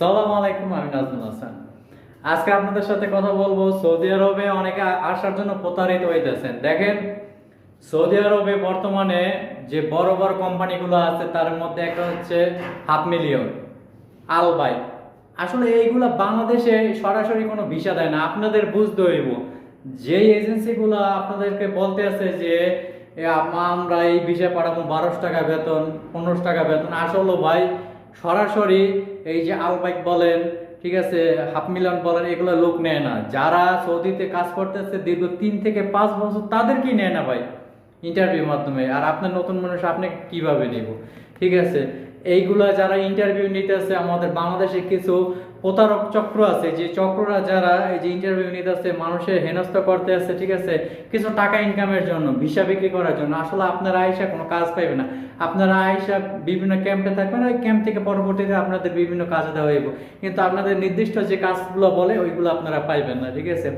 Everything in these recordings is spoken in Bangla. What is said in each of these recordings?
সালাম আলাইকুম, আমি নাজমুল হাসান। আজকে আপনাদের সাথে কথা বলব, সৌদি আরবে অনেকে আসার জন্য প্রতারিত হইতেছেন। দেখেন, সৌদি আরবে বর্তমানে যে বড় বড় কোম্পানিগুলো আছে, তার মধ্যে একটা হচ্ছে হাফ মিলিয়ন, আলবাই। আসলে এইগুলা বাংলাদেশে সরাসরি কোনো ভিসা দেয় না। আপনাদের বুঝতে হইব, যেই এজেন্সিগুলো আপনাদেরকে বলতে আছে যে আমরা এই ভিসা পাঠাবো বারোশো টাকা বেতন, পনেরোশো টাকা বেতন। আসলে ভাই সরাসরি এই যে আলবাইক বলেন, ঠিক আছে, হাফ মিলন বলেন, এগুলো লোক নেয় না। যারা সৌদিতে কাজ করতেছে, দীর্ঘ তিন থেকে পাঁচ বছর তাদেরকেই নেয় না ভাই ইন্টারভিউ মাধ্যমে। আর আপনার নতুন মানুষ, আপনি কীভাবে নেব? ঠিক আছে, এইগুলো যারা ইন্টারভিউ নিতেছে, আমাদের বাংলাদেশে কিছু প্রতারক চক্র আছে, যে চক্ররা যারা এই যে ইন্টারভিউ নিতে আছে মানুষের হেনস্থা করতে আছে ঠিক আছে? কিছু টাকা ইনকামের জন্য, ভিসা বিক্রি করার জন্য। আসলে আপনারা আয়সা কোনো কাজ পাইবে না। আপনারা আয়সা বিভিন্ন ক্যাম্পে থাকবেন, ওই ক্যাম্প থেকে পরবর্তীতে আপনাদের বিভিন্ন কাজে দেওয়া হইব। কিন্তু আপনাদের নির্দিষ্ট যে কাজগুলো বলে, ওইগুলো আপনারা পাইবেন না, ঠিক আছে?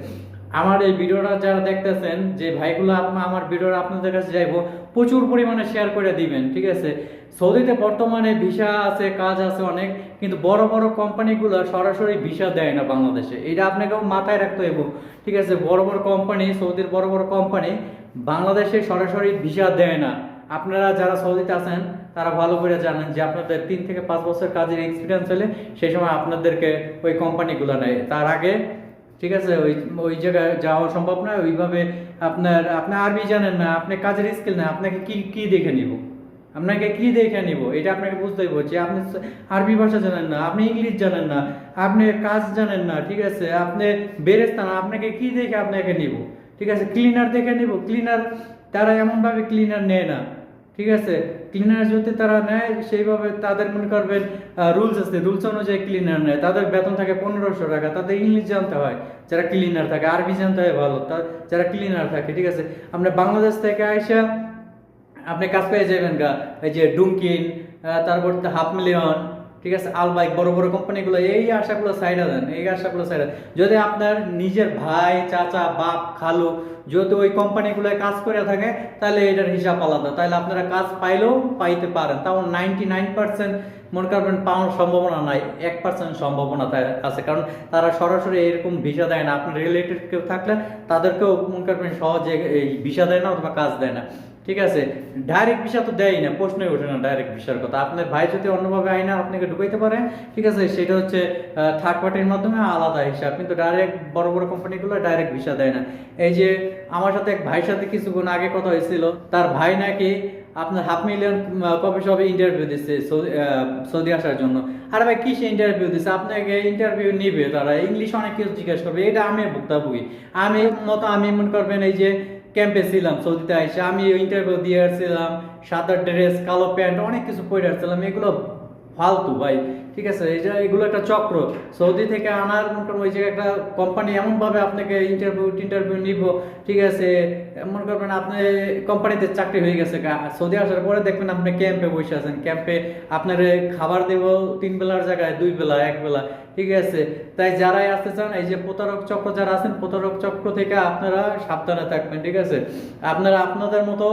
আমার এই ভিডিওটা যারা দেখতেছেন, যে ভাইগুলো আমার ভিডিওটা আপনাদের কাছে যাইবো, প্রচুর পরিমাণে শেয়ার করে দিবেন, ঠিক আছে? সৌদিতে বর্তমানে ভিসা আছে, কাজ আছে অনেক, কিন্তু বড় বড় কোম্পানিগুলো সরাসরি ভিসা দেয় না বাংলাদেশে। এটা আপনাকেও মাথায় রাখতে হইব, ঠিক আছে? বড় বড় কোম্পানি, সৌদির বড় বড় কোম্পানি বাংলাদেশে সরাসরি ভিসা দেয় না। আপনারা যারা সৌদিতে আছেন, তারা ভালো করে জানেন যে আপনাদের তিন থেকে পাঁচ বছর কাজের এক্সপিরিয়েন্স হলে সেই সময় আপনাদেরকে ওই কোম্পানিগুলো নেয়। তার আগে ঠিক আছে? ওই ওই জায়গায় যাওয়া সম্ভব নয়। ওইভাবে আপনার, আপনি আরবি জানেন না, আপনি কাজের স্কিল না, আপনাকে কি কি দেখে নিব? আপনাকে কি দেখে নিব? এটা আপনাকে বুঝতে হইব যে আপনি আরবি ভাষা জানেন না, আপনি ইংলিশ জানেন না, আপনি কাজ জানেন না, ঠিক আছে? আপনি বেরেস্তান আপনাকে কি দেখে আপনাকে নিব? ঠিক আছে? ক্লিনার দেখে নিব। ক্লিনার তারা এমনভাবে ক্লিনার নেয় না। ঠিক আছে? ক্লিনার যদি তারা নেয়, সেইভাবে তাদের মনে করবেন রুলস আছে। রুলস অনুযায়ী ক্লিনার নেয়। তাদের বেতন থাকে পনেরোশো টাকা। তাদের ইংলিশ জানতে হয়, যারা ক্লিনার থাকে। আরবি জানতে হয় ভালো। যারা ক্লিনার থাকে, ঠিক আছে? আমরা বাংলাদেশ থেকে আইসা আপনি কাজ পেয়ে যাবেন গা। এই যে ডুমকিন তারপর হাফ মিলিয়ন ঠিক আছে? আলবাইক বড় বড় কোম্পানিগুলো এই আশাগুলো সাইডা দেন, এই আশাগুলো সাইডা যদি আপনার নিজের ভাই, চাচা, বাপ, খালু যদি ওই কোম্পানিগুলোয় কাজ করে থাকে, তাহলে এটার হিসাব আলাদা। তাহলে আপনারা কাজ পাইলেও পাইতে পারেন। তাও নাইনটি নাইন পার্সেন্ট মনে করবেন পাওয়ার সম্ভাবনা নাই, এক পার্সেন্ট সম্ভাবনা আছে। কারণ তারা সরাসরি এরকম ভিসা দেয় না। আপনার রিলেটেড কেউ থাকলে তাদেরকেও মনে করবেন সহজে এই ভিসা দেয় না অথবা কাজ দেয় না। ঠিক আছে? ডাইরেক্ট ভিসা তো দেয়ই না, প্রশ্নই ওঠে না ডাইরেক্ট ভিসার কথা। আপনার ভাই যদি অন্যভাবে আইনা, আপনাকে ঢুকাইতে পারে। ঠিক আছে, সেটা হচ্ছে থার্ড পার্টির মাধ্যমে আলাদা হিসাব। কিন্তু ডাইরেক্ট বড় বড় কোম্পানিগুলো ডাইরেক্ট ভিসা দেয় না। এই যে, আমার সাথে এক ভাইয়ের সাথে কিছুক্ষণ আগে কথা হয়েছিল। তার ভাই নাকি আপনার হাফ মিলিয়ন কপি সবে ইন্টারভিউ দিচ্ছে সৌদি আসার জন্য। আর ভাই, কিসে ইন্টারভিউ দিচ্ছে আপনাকে ইন্টারভিউ নিবে তারা। ইংলিশ অনেক কিছু জিজ্ঞেস করবে। এটা আমি ভুক্তভোগী। আমি মতো, আমি মনে করবেন এই যে ক্যাম্পে ছিলাম, সৌদিতে এসে আমি ইন্টারভিউ দিয়ে আসছিলাম সাদা ড্রেস কালো প্যান্ট অনেক কিছু পরে আসছিলাম। এগুলো ফালতু, ভাই। ঠিক আছে, এই যে এগুলো একটা চক্র। সৌদি থেকে আনার মনে ওই যে একটা কোম্পানি এমনভাবে আপনাকে ইন্টারভিউ ইন্টারভিউ নিব, ঠিক আছে, মনে করবেন আপনি কোম্পানিতে চাকরি হয়ে গেছে সৌদি আসার পরে দেখবেন আপনি ক্যাম্পে বসে আছেন। ক্যাম্পে আপনার খাবার দেব তিন বেলার জায়গায়, দুই বেলা, এক বেলা, ঠিক আছে। তাই যারাই আসতে চান, এই যে প্রতারক চক্র যারা আছেন, প্রতারক চক্র থেকে আপনারা সাবধানে থাকবেন, ঠিক আছে। আপনারা আপনাদের মতো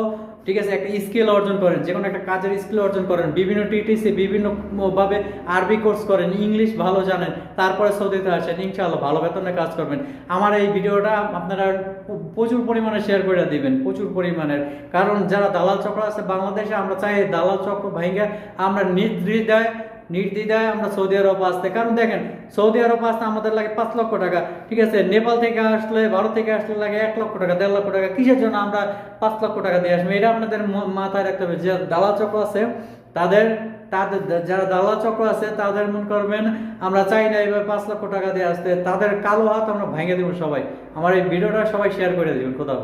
ঠিক আছে, একটা স্কিল অর্জন করেন যে কোনো একটা কাজের স্কিল অর্জন করেন, বিভিন্ন টিটিসি বিভিন্নভাবে আরবি কোর্স করেন ইংলিশ ভালো জানেন, তারপরে সৌদিতে আসেন, ইনশাআল্লাহ ভালো বেতনে কাজ করবেন। আমার এই ভিডিওটা আপনারা প্রচুর পরিমাণে শেয়ার করে দিবেন, প্রচুর পরিমাণের। কারণ যারা দালাল চক্র আছে বাংলাদেশে, আমরা চাই দালাল চক্র ভাইঙ্গা আমরা নির্দ্বিধায় নির্দ্বিধায় আমরা সৌদি আরব আসতে, কারণ দেখেন, সৌদি আরব আসতে আমাদের লাগে পাঁচ লক্ষ টাকা, ঠিক আছে? নেপাল থেকে আসলে, ভারত থেকে আসলে লাগে এক লক্ষ টাকা, দেড় লক্ষ টাকা, কিসের জন্য আমরা পাঁচ লক্ষ টাকা দিয়ে আসব? এটা আপনাদের মাথায় রাখতে হবে। যে দালাল চক্র আছে, তাদের তাদের, যারা দালাল চক্র আছে, তাদের মনে করবেন, আমরা চাই না এবার পাঁচ লক্ষ টাকা দিয়ে আসতে, তাদের কালো হাত আমরা ভেঙে দেবো সবাই। আমার এই ভিডিওটা সবাই শেয়ার করে দেবেন। কোথাও